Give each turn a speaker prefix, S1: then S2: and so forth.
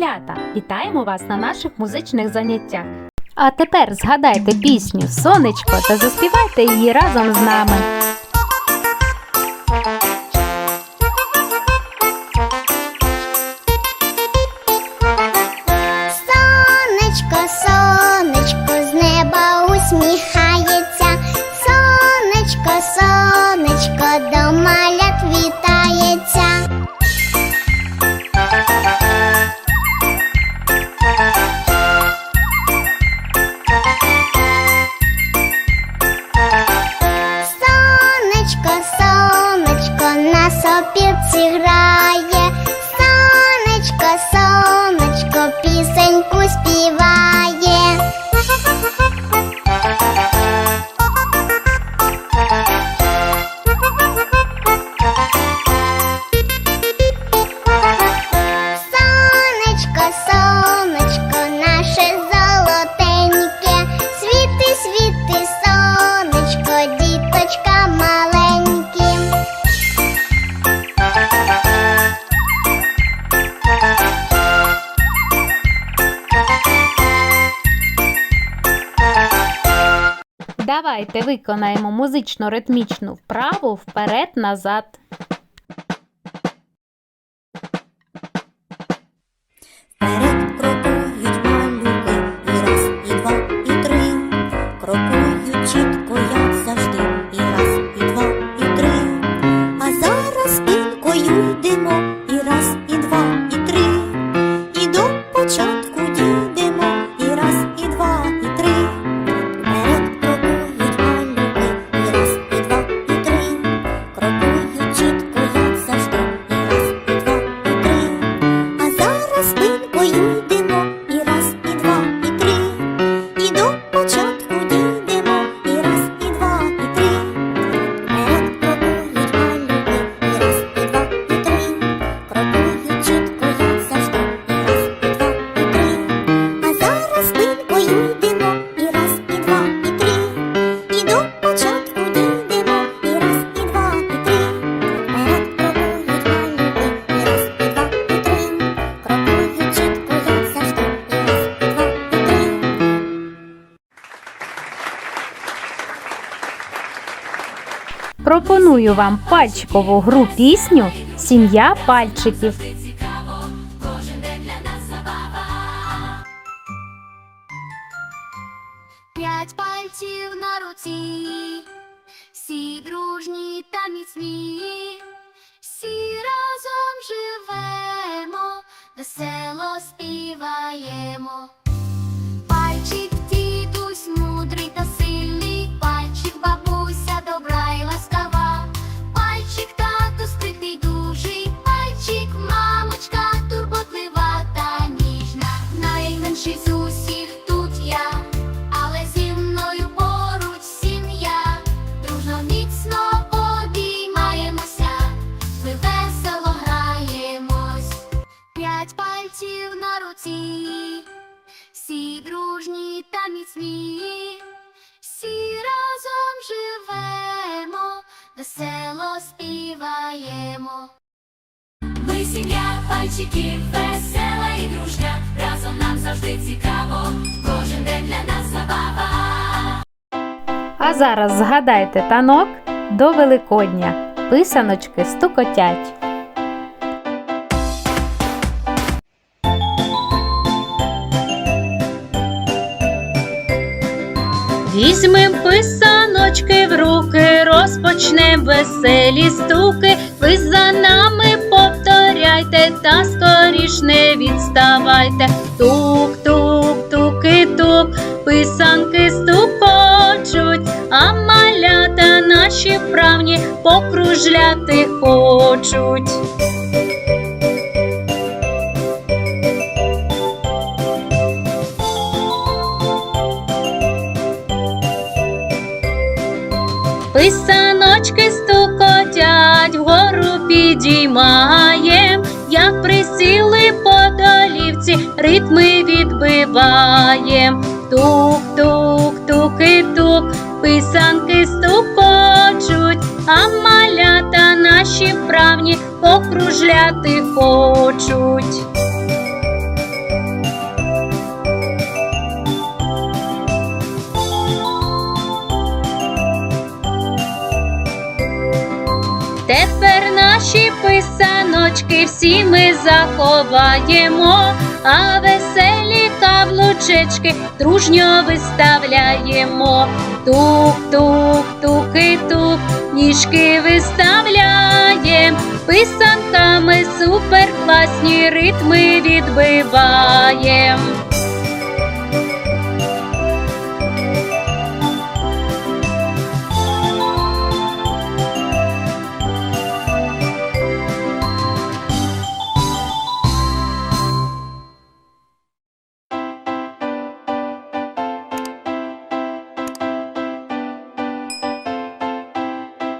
S1: малята! Вітаємо вас на наших музичних заняттях. А тепер згадайте пісню Сонечко та заспівайте її разом з нами.
S2: Сонечко, сонечко, з неба усміхається. Сонечко, сонечко, до малят
S1: Давайте виконаємо музично-ритмічну вправу вперед-назад. Пропоную вам пальчикову гру пісню Сім'я пальчиків.
S3: П'ять пальців на руці, всі дружні та міцні, пальців на руці, всі дружні та міцні, всі разом живемо, весело співаємо. Ми сім'я пальчиків, весела і дружня, разом нам завжди цікаво, кожен день для нас забава.
S1: А зараз згадайте танок до Великодня. Писаночки стукотять.
S4: Візьмем писаночки в руки, розпочнем веселі стуки. Ви за нами повторяйте та скоріш не відставайте. Тук, тук, туки, тук, писанки ступочуть, а малята наші вправні покружляти хочуть. Писаночки стукотять, вгору підіймаєм, як присіли по долівці, ритми відбиваєм. Тук, тук, туки, тук, писанки стукочуть, а малята наші вправні покружляти хочуть. Наші писаночки всі ми заховаємо, а веселі каблучечки дружньо виставляємо. Тук-тук, туки-тук, ніжки виставляєм, писанками суперкласні ритми відбиваєм.